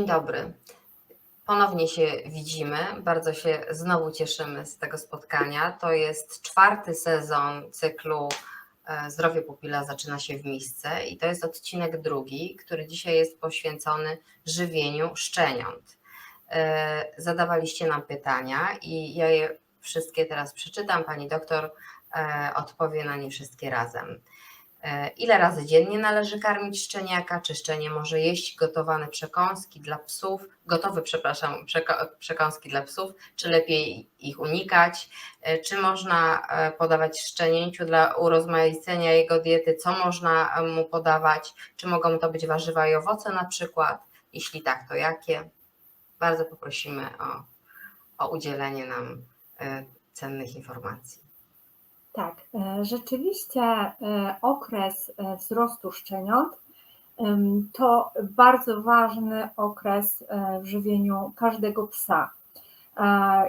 Dzień dobry. Ponownie się widzimy. Bardzo się znowu cieszymy z tego spotkania. To jest czwarty sezon cyklu e, Zdrowie pupila zaczyna się w misce i to jest odcinek drugi, który dzisiaj jest poświęcony żywieniu szczeniąt. E, Zadawaliście nam pytania i ja je wszystkie teraz przeczytam. Pani doktor e, odpowie na nie wszystkie razem. E, Ile razy dziennie należy karmić szczeniaka? Czy szczenie może jeść gotowane przekąski dla psów? Gotowe, przepraszam, przekąski dla psów, czy lepiej ich unikać? E, Czy można e, podawać szczenięciu dla urozmaicenia jego diety? Co można mu podawać? Czy mogą to być warzywa i owoce na przykład? Jeśli tak, to jakie? Bardzo poprosimy o, o udzielenie nam cennych informacji. Tak, e, rzeczywiście e, okres e, wzrostu szczeniąt to bardzo ważny okres w żywieniu każdego psa.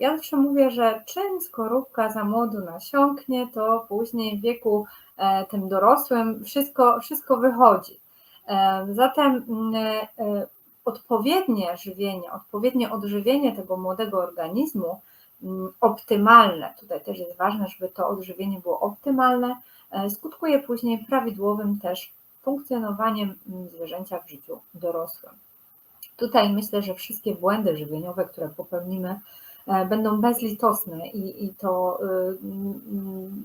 Ja zawsze mówię, że czym skorupka za młodu nasiąknie, to później w wieku tym dorosłym wszystko, wszystko wychodzi. Zatem mm, odpowiednie żywienie, odpowiednie odżywienie tego młodego organizmu optymalne, tutaj też jest ważne, żeby to odżywienie było optymalne, e, skutkuje później prawidłowym też funkcjonowaniem mm, zwierzęcia w życiu dorosłym. Tutaj myślę, że wszystkie błędy żywieniowe, które popełnimy, e, będą bezlitosne i, i to, y, mm,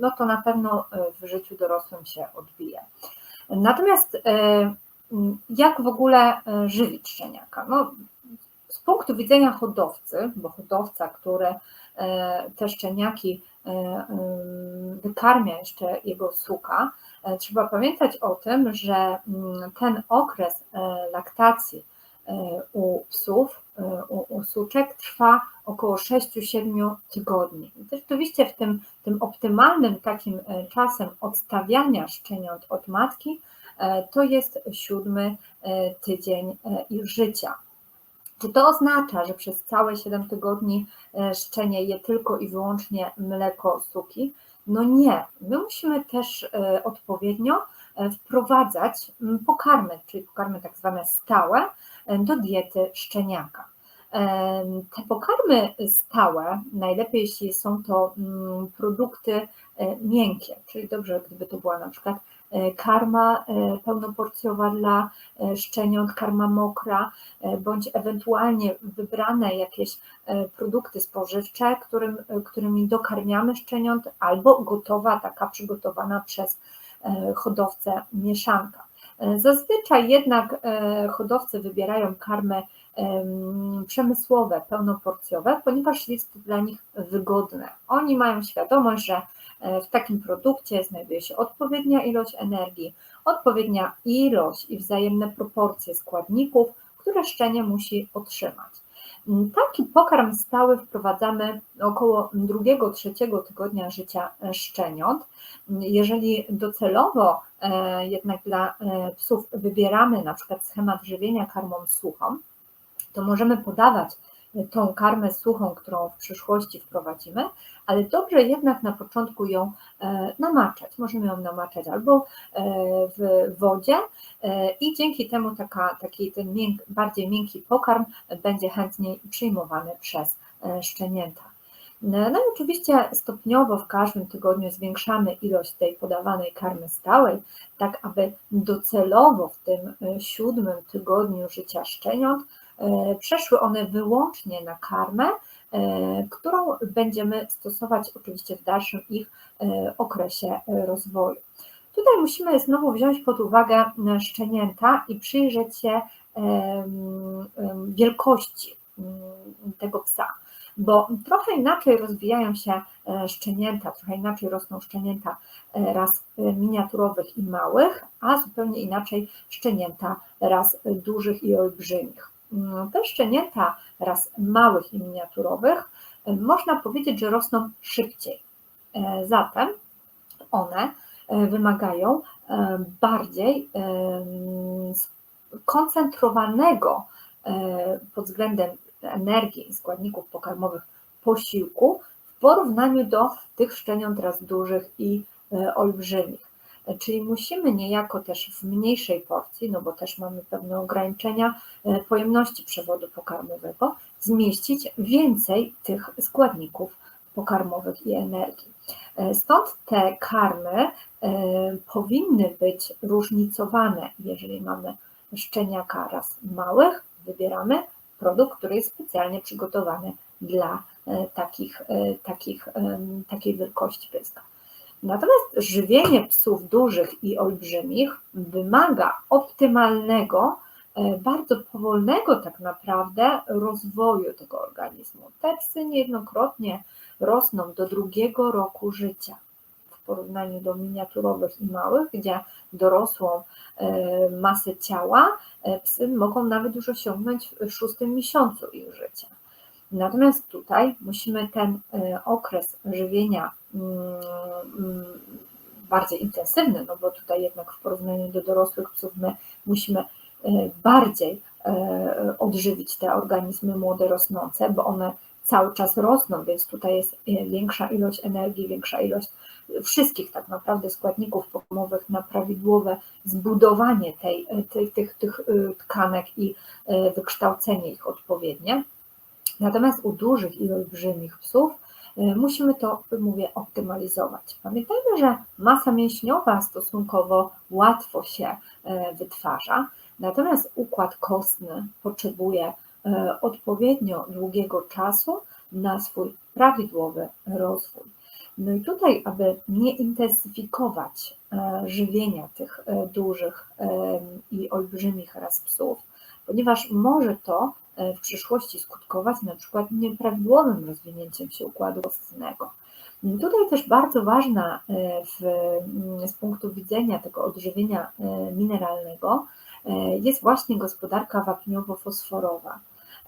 no to na pewno e, w życiu dorosłym się odbije. Natomiast mm, jak w ogóle żywić szczeniaka? No, punktu widzenia hodowcy, bo hodowca, który e, te szczeniaki e, wykarmia jeszcze jego suka, e, trzeba pamiętać o tym, że mm, ten okres laktacji u psów, u, u suczek trwa około 6-7 tygodni. I też oczywiście w tym, tym optymalnym takim czasem odstawiania szczeniąt od matki to jest siódmy tydzień ich życia. Czy to oznacza, że przez całe 7 tygodni e, szczenie je tylko i wyłącznie mleko suki? No nie. My musimy też e, odpowiednio e, wprowadzać pokarmy, czyli pokarmy tak zwane stałe, do diety szczeniaka. Te pokarmy stałe, najlepiej jeśli są to produkty miękkie, czyli dobrze, gdyby to była na przykład karma e, pełnoporcjowa dla e, szczeniąt, karma mokra, e, bądź ewentualnie wybrane jakieś e, produkty spożywcze, którym, e, którymi dokarmiamy szczeniąt, albo gotowa, taka przygotowana przez e, hodowcę mieszanka. E, Zazwyczaj jednak e, hodowcy wybierają karmy em, przemysłowe, pełnoporcjowe, ponieważ jest dla nich wygodne. Oni mają świadomość, że e, w takim produkcie znajduje się odpowiednia ilość energii, odpowiednia ilość i wzajemne proporcje składników, które szczenie musi otrzymać. Mm, Taki pokarm stały wprowadzamy około drugiego, trzeciego tygodnia życia e, szczeniąt. Mm, Jeżeli docelowo e, jednak dla psów wybieramy na przykład schemat żywienia karmą suchą, to możemy podawać e, tą karmę suchą, którą w przyszłości wprowadzimy, ale dobrze jednak na początku ją e, namaczać. Możemy ją namaczać albo e, w wodzie i dzięki temu taka, taki ten mięk, bardziej miękki pokarm będzie chętniej przyjmowany przez szczenięta. No i oczywiście stopniowo w każdym tygodniu zwiększamy ilość tej podawanej karmy stałej, tak aby docelowo w tym siódmym tygodniu życia szczeniąt przeszły one wyłącznie na karmę, e, którą będziemy stosować oczywiście w dalszym ich e, okresie e, rozwoju. Tutaj musimy znowu wziąć pod uwagę e, szczenięta i przyjrzeć się wielkości mm, tego psa bo trochę inaczej rozwijają się e, szczenięta, trochę inaczej rosną szczenięta e, e, miniaturowych i małych, a zupełnie inaczej szczenięta ras e, dużych i olbrzymich. Mm, Te szczenięta ras małych i miniaturowych e, można powiedzieć, że rosną szybciej. E, Zatem one e, wymagają bardziej e, pod względem energii i składników pokarmowych posiłku w porównaniu do tych szczeniąt raz dużych i olbrzymich. Czyli musimy niejako też w mniejszej porcji, no bo też mamy pewne ograniczenia e, pojemności przewodu pokarmowego, zmieścić więcej tych składników pokarmowych i energii. E, Stąd te karmy e, powinny być różnicowane. Jeżeli mamy szczeniaka raz małych, wybieramy produkt, który jest specjalnie przygotowany dla takich, takich, takiej wielkości pyska. Natomiast żywienie psów dużych i olbrzymich wymaga optymalnego, e, bardzo powolnego tak naprawdę rozwoju tego organizmu. Te psy niejednokrotnie rosną do drugiego roku życia w porównaniu do miniaturowych i małych, gdzie dorosłą e, masę ciała e, psy mogą nawet już osiągnąć w szóstym miesiącu ich życia. Natomiast tutaj musimy ten e, okres żywienia mm, mm, bardziej intensywny, no bo tutaj jednak w porównaniu do dorosłych psów my musimy e, bardziej e, odżywić te organizmy młode rosnące, bo one cały czas rosną, więc tutaj jest większa ilość energii, większa ilość wszystkich tak naprawdę składników pokarmowych na prawidłowe zbudowanie tej, tych, tych e, tkanek i wykształcenie ich odpowiednie. Natomiast u dużych i olbrzymich psów e, musimy to, mówię, optymalizować. Pamiętajmy, że masa mięśniowa stosunkowo łatwo się e, wytwarza, natomiast układ kostny potrzebuje e, odpowiednio długiego czasu na swój prawidłowy rozwój. No i tutaj, aby nie intensyfikować żywienia tych dużych i olbrzymich ras psów, ponieważ może to w przyszłości skutkować na przykład nieprawidłowym rozwinięciem się układu kostnego. Tutaj też bardzo ważna e, w, mm, z punktu widzenia tego odżywienia e, mineralnego e, jest właśnie gospodarka wapniowo-fosforowa.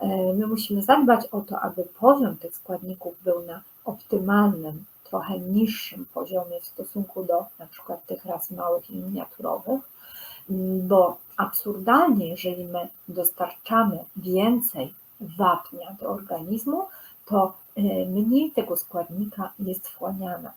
E, My musimy zadbać o to, aby poziom tych składników był na optymalnym, trochę niższym poziomie w stosunku do na przykład tych ras małych i miniaturowych, bo absurdalnie, jeżeli my dostarczamy więcej wapnia do organizmu, to e, mniej tego składnika jest wchłaniane.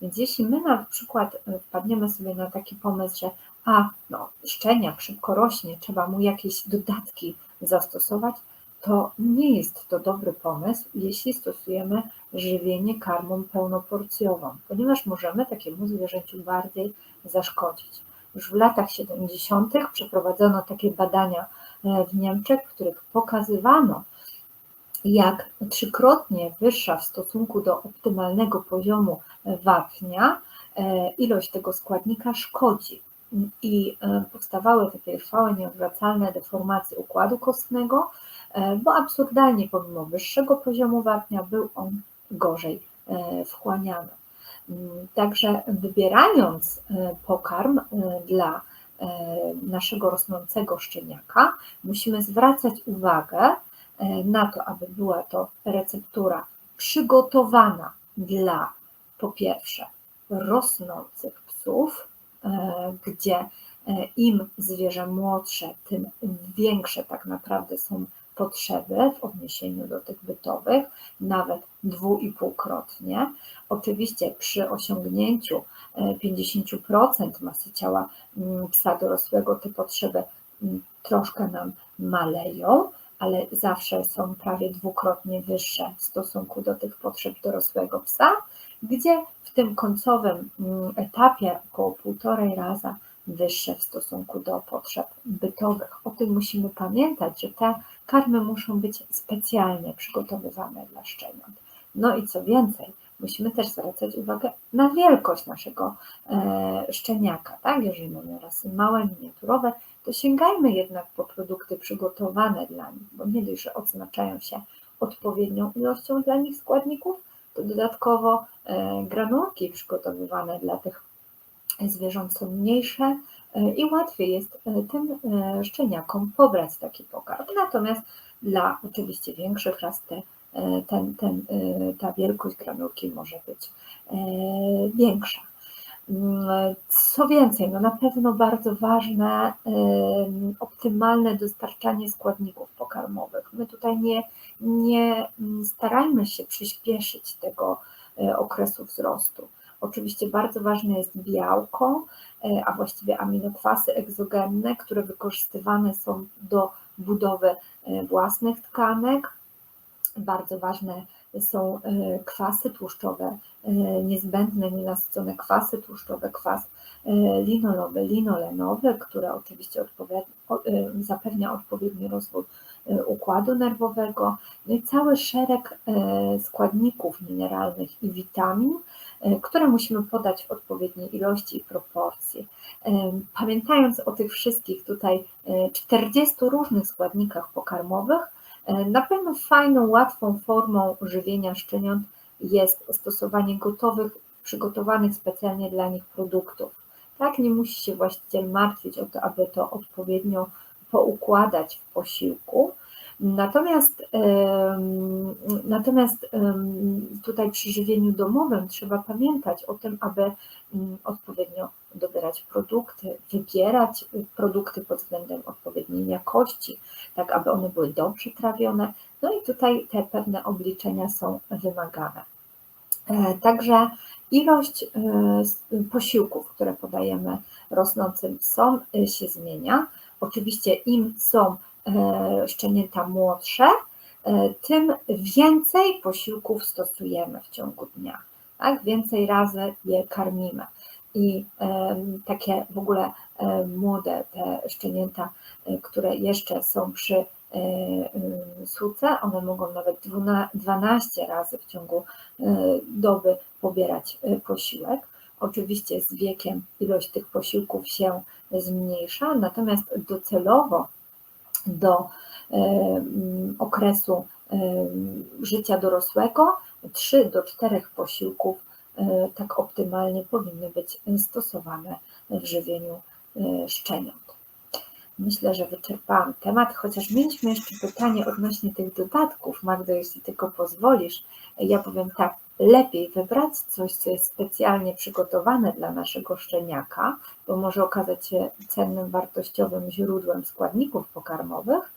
Więc jeśli my na przykład e, wpadniemy sobie na taki pomysł, że a, no, szczeniak szybko rośnie, trzeba mu jakieś dodatki zastosować, to nie jest to dobry pomysł, jeśli stosujemy żywienie karmą pełnoporcjową, ponieważ możemy takiemu zwierzęciu bardziej zaszkodzić. Już w latach 70. przeprowadzono takie badania e, w Niemczech, w których pokazywano, jak trzykrotnie wyższa w stosunku do optymalnego poziomu wapnia e, ilość tego składnika szkodzi. I e, powstawały takie trwałe, nieodwracalne deformacje układu kostnego, bo absurdalnie pomimo wyższego poziomu wapnia był on gorzej wchłaniany. Także wybierając e, pokarm e, dla e, naszego rosnącego szczeniaka, musimy zwracać uwagę na to, aby była to receptura przygotowana dla po pierwsze rosnących psów, gdzie im zwierzę młodsze, tym większe tak naprawdę są potrzeby w odniesieniu do tych bytowych, nawet dwu i półkrotnie. Oczywiście przy osiągnięciu e, 50% masy ciała mm, psa dorosłego te potrzeby mm, troszkę nam maleją, ale zawsze są prawie dwukrotnie wyższe w stosunku do tych potrzeb dorosłego psa, gdzie w tym końcowym mm, etapie około półtorej raza wyższe w stosunku do potrzeb bytowych. O tym musimy pamiętać, że te karmy muszą być specjalnie przygotowywane dla szczeniąt. No i co więcej, musimy też zwracać uwagę na wielkość naszego e, szczeniaka. Tak? Jeżeli mamy rasy małe, miniaturowe, to sięgajmy jednak po produkty przygotowane dla nich, bo nie dość, że odznaczają się odpowiednią ilością dla nich składników, to dodatkowo e, granulki przygotowywane dla tych zwierząt są mniejsze e, i łatwiej jest e, tym e, szczeniakom pobrać taki pokarm. Natomiast dla oczywiście większych ras te, ten, ten, ta wielkość granulki może być większa. Mm, Co więcej, no na pewno bardzo ważne optymalne dostarczanie składników pokarmowych. My tutaj nie, nie mm, starajmy się przyspieszyć tego okresu wzrostu. Oczywiście bardzo ważne jest białko, e, a właściwie aminokwasy egzogenne, które wykorzystywane są do budowy e, własnych tkanek. Bardzo ważne są e, kwasy tłuszczowe, e, niezbędne nienasycone kwasy tłuszczowe, kwas e, linolowy, linolenowy, które oczywiście zapewnia odpowiedni rozwój układu nerwowego, no i cały szereg składników mineralnych i witamin, które musimy podać w odpowiedniej ilości i proporcji. Pamiętając o tych wszystkich tutaj e, 40 różnych składnikach pokarmowych, na pewno fajną, łatwą formą żywienia szczeniąt jest stosowanie gotowych, przygotowanych specjalnie dla nich produktów. Tak, nie musi się właściciel martwić o to, aby to odpowiednio poukładać w posiłku. Natomiast, natomiast tutaj przy żywieniu domowym trzeba pamiętać o tym, aby mm, odpowiednio dobierać produkty, wybierać y, produkty pod względem odpowiedniej jakości, tak aby one były dobrze trawione. No i tutaj te pewne obliczenia są wymagane. E, Także ilość e, posiłków, które podajemy rosnącym psom e, się zmienia. Oczywiście im są szczenięta młodsze, e, tym więcej posiłków stosujemy w ciągu dnia. Tak? Więcej razy je karmimy. I em, takie w ogóle e, młode te szczenięta, e, które jeszcze są przy e, suce, one mogą nawet dwuna- 12 razy w ciągu e, doby pobierać e, posiłek. Oczywiście z wiekiem ilość tych posiłków się zmniejsza, natomiast docelowo do e, okresu e, życia dorosłego 3 do 4 posiłków e, tak optymalnie powinny być stosowane w żywieniu szczeniąt. Myślę, że wyczerpałam temat, chociaż mieliśmy jeszcze pytanie odnośnie tych dodatków. Magdo, jeśli tylko pozwolisz, ja powiem tak, lepiej wybrać coś, co jest specjalnie przygotowane dla naszego szczeniaka, bo może okazać się cennym, wartościowym źródłem składników pokarmowych.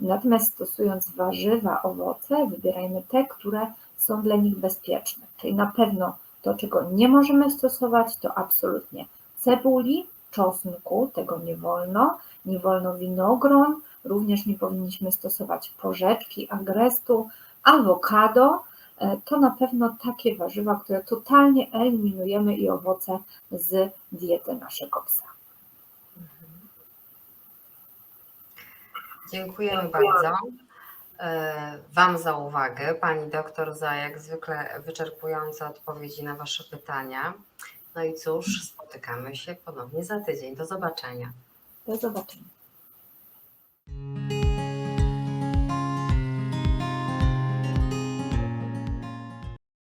Natomiast stosując warzywa, owoce, wybierajmy te, które są dla nich bezpieczne. Czyli na pewno to, czego nie możemy stosować, to absolutnie cebuli, czosnku, tego nie wolno, nie wolno winogron, również nie powinniśmy stosować porzeczki, agrestu, awokado. E, To na pewno takie warzywa, które totalnie eliminujemy i owoce z diety naszego psa. Dziękujemy bardzo e, Wam za uwagę, Pani doktor za jak zwykle wyczerpujące odpowiedzi na Wasze pytania. No i cóż, spotykamy się ponownie za tydzień. Do zobaczenia. Do zobaczenia.